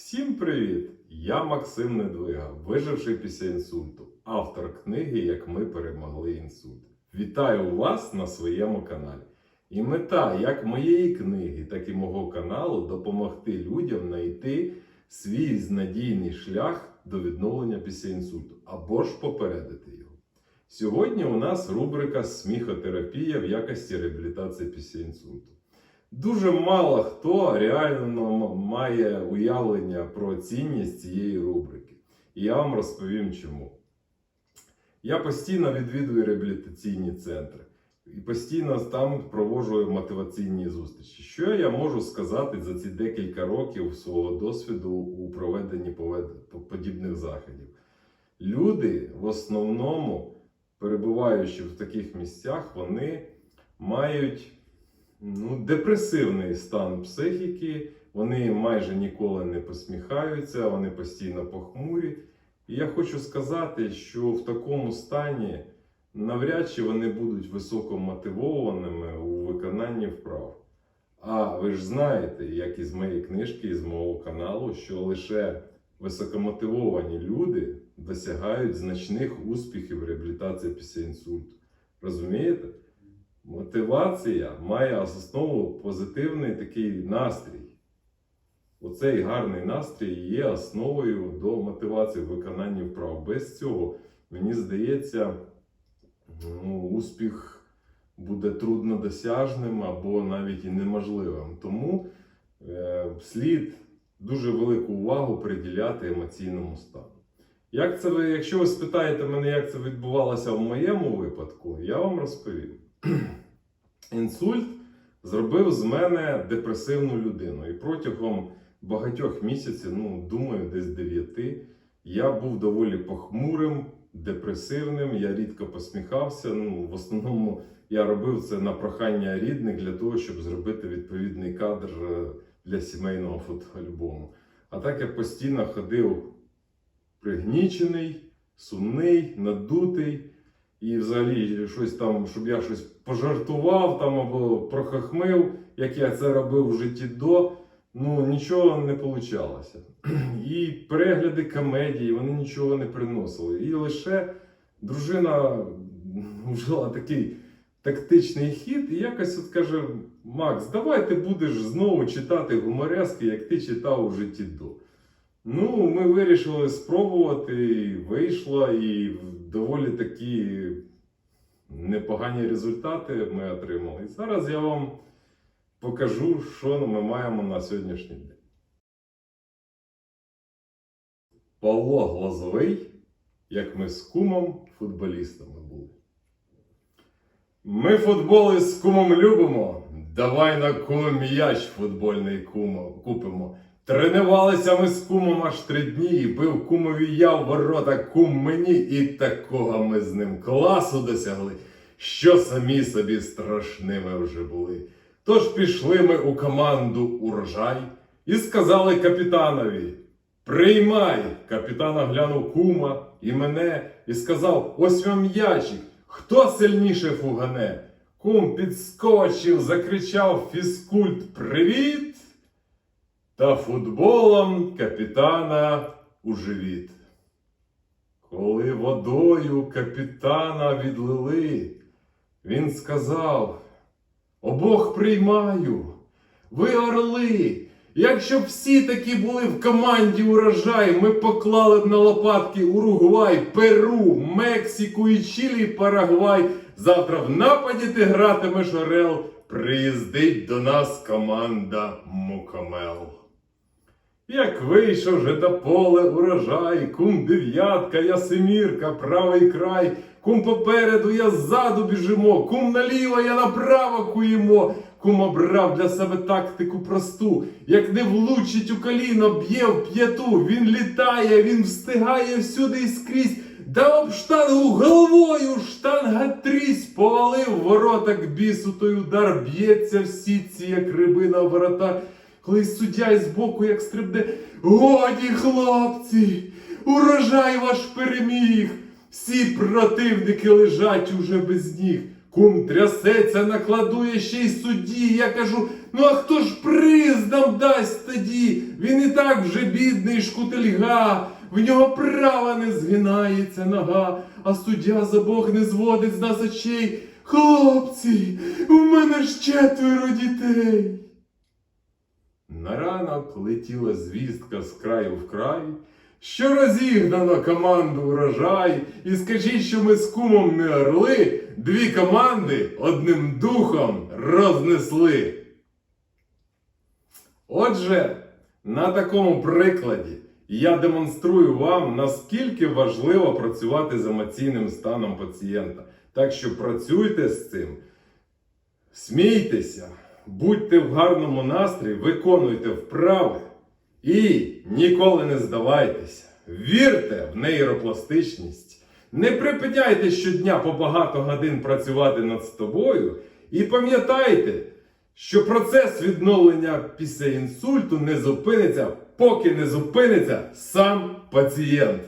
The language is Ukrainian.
Всім привіт! Я Максим Недвига, виживший після інсульту, автор книги Як ми перемогли інсульт. Вітаю вас на своєму каналі. І мета як моєї книги, так і мого каналу допомогти людям знайти свій надійний шлях до відновлення після інсульту або ж попередити його. Сьогодні у нас рубрика Сміхотерапія в якості реабілітації після інсульту. Дуже мало хто реально має уявлення про цінність цієї рубрики. І я вам розповім чому. Я постійно відвідую реабілітаційні центри і постійно там проводжу мотиваційні зустрічі. Що я можу сказати за ці декілька років свого досвіду у проведенні подібних заходів? Люди в основному, перебуваючи в таких місцях, вони мають ну, депресивний стан психіки, вони майже ніколи не посміхаються, вони постійно похмурі. І я хочу сказати, що в такому стані навряд чи вони будуть високо мотивованими у виконанні вправ. А ви ж знаєте, як із моєї книжки, із мого каналу, що лише високомотивовані люди досягають значних успіхів реабілітації після інсульту. Розумієте? Мотивація має основу позитивний такий настрій. Оцей гарний настрій є основою до мотивації в виконанні вправ. Без цього, мені здається, ну, успіх буде труднодосяжним або навіть і неможливим. Тому е, слід дуже велику увагу приділяти емоційному стану. Як це ви, якщо ви спитаєте мене, як це відбувалося в моєму випадку, я вам розповім. Інсульт зробив з мене депресивну людину. І протягом багатьох місяців, ну думаю, десь дев'яти, я був доволі похмурим, депресивним. Я рідко посміхався. Ну, в основному я робив це на прохання рідних для того, щоб зробити відповідний кадр е, для сімейного фотоальбому. А так я постійно ходив пригнічений, сумний, надутий. І взагалі щось там, щоб я щось пожартував там або прохахмив, як я це робив в житті до, ну нічого не вийшло. І перегляди комедії вони нічого не приносили. І лише дружина вжила такий тактичний хід, і якось от каже: Макс, давай ти будеш знову читати гуморески, як ти читав у житті до. Ну, ми вирішили спробувати, і вийшло, і доволі такі непогані результати ми отримали. І зараз я вам покажу, що ми маємо на сьогоднішній день. Павло Глазовий, як ми з кумом футболістами були. Ми футбол із кумом любимо. Давай на кум м'яч футбольний кумо купимо. Тренувалися ми з кумом аж три дні, і бив кумові я в ворота кум мені, і такого ми з ним класу досягли, що самі собі страшними вже були. Тож пішли ми у команду урожай і сказали капітанові: Приймай! Капітан оглянув кума і мене і сказав: Ось вам м'ячик, хто сильніше фугане? Кум підскочив, закричав фізкульт Привіт! Та футболом капітана у живіт. Коли водою капітана відлили, він сказав: Обох приймаю, ви орли. Якщо б всі такі були в команді урожай, ми поклали б на лопатки Уругвай, Перу, Мексику і Чилі, Парагвай. Завтра в нападі ти гратимеш Орел. Приїздить до нас команда Мукомел. Як вийшов же до поле урожай, кум дев'ятка, я семірка, правий край, кум попереду, я ззаду біжимо, кум наліво, я направо куємо. Кум обрав для себе тактику просту. Як не влучить у коліно, б'є в п'яту. Він літає, він встигає всюди і скрізь. Да об штангу головою штанга трісь повалив ворота к бісу, той удар б'ється в сітці, як рибина в ворота. Коли суддя із боку, як стрибне, годі, хлопці, урожай ваш переміг. Всі противники лежать уже без ніг. Кум трясеться, накладує ще й судді. Я кажу, Ну а хто ж приз нам дасть тоді? Він і так вже бідний шкутельга, в нього права не згинається нога, а суддя за Бог не зводить з нас очей. Хлопці, у мене ж четверо дітей. На ранок летіла звістка з краю в край, що розігнано команду урожай, і скажіть, що ми з кумом не орли, дві команди одним духом рознесли. Отже, на такому прикладі я демонструю вам, наскільки важливо працювати з емоційним станом пацієнта. Так що працюйте з цим, смійтеся, будьте в гарному настрої, виконуйте вправи і ніколи не здавайтеся. Вірте в нейропластичність. Не припиняйте щодня по багато годин працювати над собою і пам'ятайте, що процес відновлення після інсульту не зупиниться, поки не зупиниться сам пацієнт.